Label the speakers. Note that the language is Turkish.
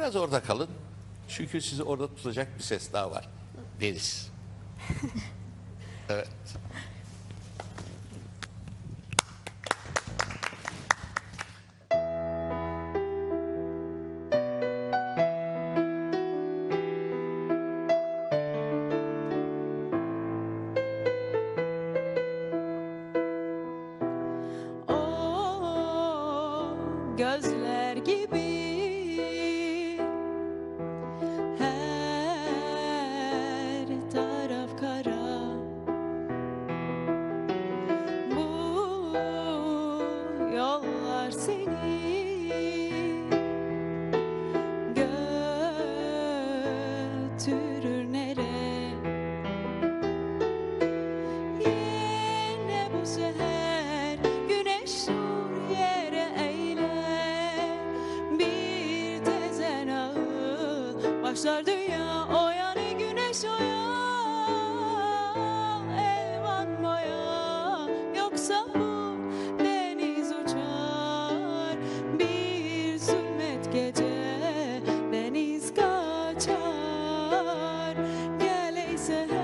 Speaker 1: Biraz orada kalın. Çünkü sizi orada tutacak bir ses daha var. Deniz. evet.
Speaker 2: O gözler gibi seni. Götürür nereye Yine bu seher güneş dur yere eğiler Bir tezen ağıl başlar dünya o yani güneş o to